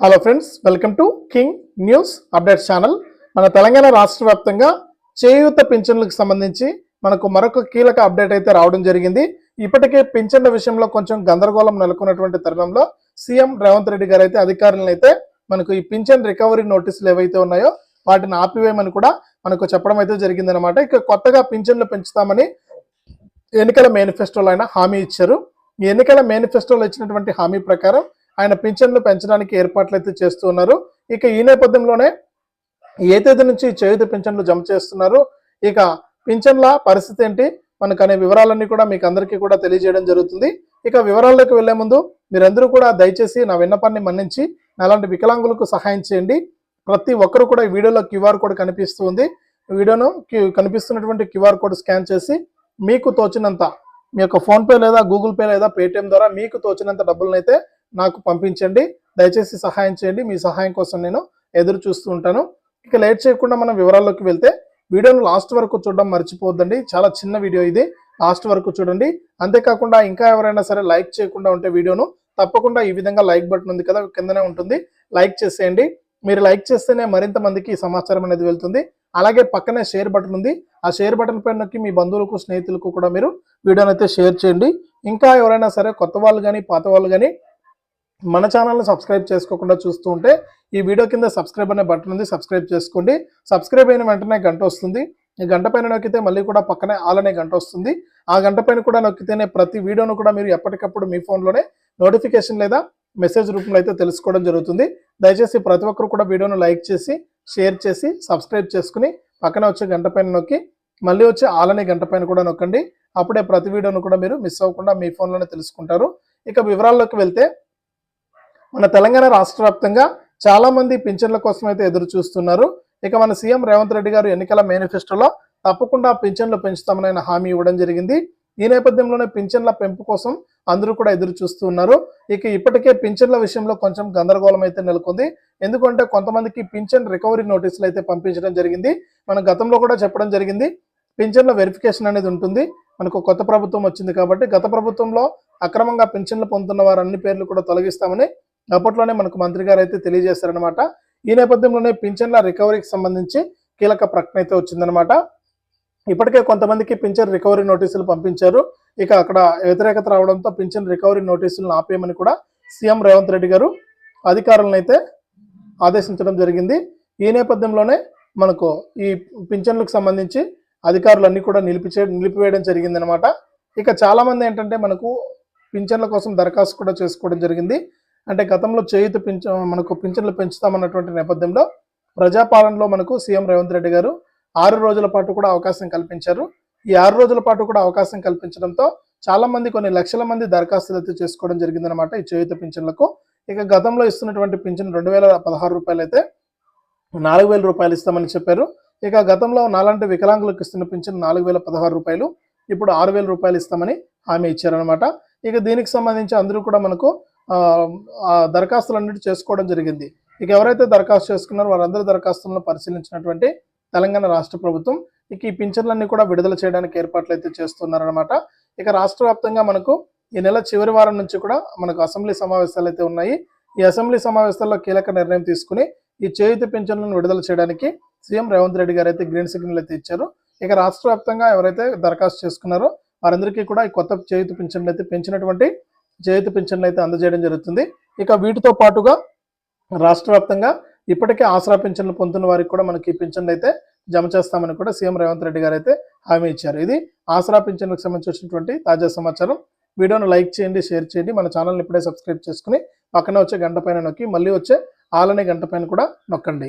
Hello friends welcome to king news updates channel మన తెలంగాణ రాష్ట్ర వ్యాప్తంగా చేయూత పింఛన్లకు సంబంధించి మనకు మరొక కీలక అప్డేట్ అయితే రావడం జరిగింది. ఇప్పటికే పింఛన్ల విషయంలో కొంచెం గందరగోళం నెలకొన్నటువంటి తరుణంలో సీఎం రేవంత్ రెడ్డి గారు అయితే అధికారులను అయితే మనకు ఈ పింఛన్ రికవరీ నోటీసులు ఏవైతే ఉన్నాయో వాటిని ఆపివేయమని కూడా మనకు చెప్పడం అయితే జరిగిందనమాట ఇక కొత్తగా పింఛన్లు పెంచుతామని ఎన్నికల మేనిఫెస్టోలో ఆయన హామీ ఇచ్చారు. ఈ ఎన్నికల మేనిఫెస్టోలో ఇచ్చినటువంటి హామీ ప్రకారం ఆయన పింఛన్లు పెంచడానికి ఏర్పాట్లు అయితే చేస్తూ ఉన్నారు. ఇక ఈ నేపథ్యంలోనే ఏ తేదీ నుంచి చేయుత పింఛన్లు జమ చేస్తున్నారు? ఇక పింఛన్ల పరిస్థితి ఏంటి? మనకు అనే వివరాలన్నీ కూడా మీకు అందరికీ కూడా తెలియజేయడం జరుగుతుంది. ఇక వివరాల్లోకి వెళ్ళే ముందు మీరందరూ కూడా దయచేసి నా విన్నపాన్ని మన్నించి అలాంటి వికలాంగులకు సహాయం చేయండి. ప్రతి ఒక్కరు కూడా ఈ వీడియోలో క్యూఆర్ కోడ్ కనిపిస్తుంది వీడియోను క్యూ- కనిపిస్తున్నటువంటి క్యూఆర్ కోడ్ స్కాన్ చేసి మీకు తోచినంత మీ యొక్క ఫోన్పే లేదా గూగుల్ పే లేదా పేటిఎం ద్వారా మీకు తోచినంత డబ్బులను అయితే నాకు పంపించండి దయచేసి సహాయం చేయండి మీ సహాయం కోసం నేను ఎదురు చూస్తూ ఉంటాను. ఇక లేట్ చేయకుండా మనం వివరాల్లోకి వెళ్తే వీడియోను లాస్ట్ వరకు చూడడం మర్చిపోవద్దండి. చాలా చిన్న వీడియో ఇది లాస్ట్ వరకు చూడండి. అంతేకాకుండా ఇంకా ఎవరైనా సరే లైక్ చేయకుండా ఉంటే వీడియోను తప్పకుండా ఈ విధంగా లైక్ బటన్ ఉంది కదా కిందనే ఉంటుంది. లైక్ చేసేయండి. మీరు లైక్ చేస్తేనే మరింత మందికి ఈ సమాచారం అనేది వెళ్తుంది. అలాగే పక్కనే షేర్ బటన్ ఉంది. ఆ షేర్ బటన్ పైన నొక్కి మీ బంధువులకు స్నేహితులకు కూడా మీరు వీడియోనైతే అయితే షేర్ చేయండి. ఇంకా ఎవరైనా సరే కొత్త వాళ్ళు కానీ పాత వాళ్ళు కానీ మన ఛానల్ని సబ్స్క్రైబ్ చేసుకోకుండా చూస్తూ ఉంటే ఈ వీడియో కింద సబ్స్క్రైబ్ అనే బటన్ ఉంది సబ్స్క్రైబ్ చేసుకోండి. సబ్స్క్రైబ్ అయిన వెంటనే గంట వస్తుంది. ఈ గంట పైన నొక్కితే మళ్ళీ కూడా పక్కనే ఆల్ అనే గంట వస్తుంది. ఆ గంట పైన కూడా నొక్కితేనే ప్రతి వీడియోను కూడా మీరు ఎప్పటికప్పుడు మీ ఫోన్లోనే నోటిఫికేషన్ లేదా మెసేజ్ రూపంలో అయితే తెలుసుకోవడం జరుగుతుంది. దయచేసి ప్రతి ఒక్కరు కూడా వీడియోను లైక్ చేసి షేర్ చేసి సబ్స్క్రైబ్ చేసుకుని పక్కన వచ్చే గంట పైన నొక్కి మళ్ళీ వచ్చే ఆల్ అనే గంట పైన కూడా నొక్కండి. అప్పుడే ప్రతి వీడియోను కూడా మీరు మిస్ అవ్వకుండా మీ ఫోన్లోనే తెలుసుకుంటారు. ఇక వివరాల్లోకి వెళ్తే మన తెలంగాణ రాష్ట్ర వ్యాప్తంగా చాలామంది పింఛన్ల కోసం అయితే ఎదురు చూస్తున్నారు. ఇక మన సీఎం రేవంత్ రెడ్డి గారు ఎన్నికల మేనిఫెస్టోలో తప్పకుండా పింఛన్లు పెంచుతామని ఆయన హామీ ఇవ్వడం జరిగింది. ఈ నేపథ్యంలోనే పింఛన్ల పెంపు కోసం అందరూ కూడా ఎదురు చూస్తున్నారు ఇక ఇప్పటికే పింఛన్ల విషయంలో కొంచెం గందరగోళం అయితే నెలకొంది. ఎందుకంటే కొంతమందికి పింఛన్ రికవరీ నోటీసులు అయితే పంపించడం జరిగింది. మన గతంలో కూడా చెప్పడం జరిగింది పింఛన్ల వెరిఫికేషన్ అనేది ఉంటుంది. మనకు కొత్త ప్రభుత్వం వచ్చింది కాబట్టి గత ప్రభుత్వంలో అక్రమంగా పింఛన్లు పొందుతున్న వారు అన్ని పేర్లు కూడా తొలగిస్తామని అప్పట్లోనే మనకు మంత్రి గారు అయితే తెలియజేశారనమాట ఈ నేపథ్యంలోనే పింఛన్ల రికవరీకి సంబంధించి కీలక ప్రకటన అయితే వచ్చిందనమాట ఇప్పటికే కొంతమందికి పింఛన్ రికవరీ నోటీసులు పంపించారు. ఇక అక్కడ వ్యతిరేకత రావడంతో పింఛన్ రికవరీ నోటీసులను ఆపేయమని కూడా సీఎం రేవంత్ రెడ్డి గారు అధికారులను అయితే ఆదేశించడం జరిగింది. ఈ నేపథ్యంలోనే మనకు ఈ పింఛన్లకు సంబంధించి అధికారులన్నీ కూడా నిలిపిచే నిలిపివేయడం జరిగిందనమాట ఇక చాలామంది ఏంటంటే మనకు పింఛన్ల కోసం దరఖాస్తు కూడా చేసుకోవడం జరిగింది. అంటే గతంలో చేయుత పింఛ మనకు పింఛన్లు పెంచుతామన్నటువంటి నేపథ్యంలో ప్రజాపాలనలో మనకు సీఎం రేవంత్ రెడ్డి గారు ఆరు రోజుల పాటు కూడా అవకాశం కల్పించారు. ఈ ఆరు రోజుల పాటు కూడా అవకాశం కల్పించడంతో చాలా మంది కొన్ని లక్షల మంది దరఖాస్తులు అయితే చేసుకోవడం జరిగిందనమాట ఈ చేయుత పింఛన్లకు. ఇక గతంలో ఇస్తున్నటువంటి పింఛన్ రెండు వేల పదహారు రూపాయలు అయితే నాలుగు వేల రూపాయలు ఇస్తామని చెప్పారు. ఇక గతంలో నాలాంటి వికలాంగులకు ఇస్తున్న పింఛన్ నాలుగు వేల పదహారు రూపాయలు ఇప్పుడు ఆరు వేల రూపాయలు ఇస్తామని హామీ ఇచ్చారనమాట ఇక దీనికి సంబంధించి అందరూ కూడా మనకు దరఖాస్తులన్నిటి చేసుకోవడం జరిగింది. ఇక ఎవరైతే దరఖాస్తు చేసుకున్నారో వారందరి దరఖాస్తులను పరిశీలించినటువంటి తెలంగాణ రాష్ట్ర ప్రభుత్వం ఇక ఈ పింఛన్లన్నీ కూడా విడుదల చేయడానికి ఏర్పాట్లు అయితే చేస్తున్నారనమాట ఇక రాష్ట్ర వ్యాప్తంగా మనకు ఈ నెల చివరి వారం నుంచి కూడా మనకు అసెంబ్లీ సమావేశాలు అయితే ఉన్నాయి. ఈ అసెంబ్లీ సమావేశాల్లో కీలక నిర్ణయం తీసుకుని ఈ చేయుత పింఛన్లను విడుదల చేయడానికి సీఎం రేవంత్ రెడ్డి గారు అయితే గ్రీన్ సిగ్నల్ అయితే ఇచ్చారు. ఇక రాష్ట్ర వ్యాప్తంగా ఎవరైతే దరఖాస్తు చేసుకున్నారో వారందరికీ కూడా ఈ కొత్త చేయుత పింఛన్లు అయితే పెంచినటువంటి చేయుత పింఛన్లు అయితే అందజేయడం జరుగుతుంది. ఇక వీటితో పాటుగా రాష్ట్ర వ్యాప్తంగా ఇప్పటికే ఆసరా పింఛన్లు పొందుతున్న వారికి కూడా మనకి ఈ పింఛన్లు అయితే జమ చేస్తామని కూడా సీఎం రేవంత్ రెడ్డి గారు అయితే హామీ ఇచ్చారు. ఇది ఆసరా పింఛన్లకు సంబంధించినటువంటి తాజా సమాచారం. వీడియోను లైక్ చేయండి షేర్ చేయండి. మన ఛానల్ని ఇప్పుడే సబ్స్క్రైబ్ చేసుకుని పక్కన వచ్చే గంట పైన నొక్కి మళ్ళీ వచ్చే ఆలనే గంట పైన కూడా నొక్కండి.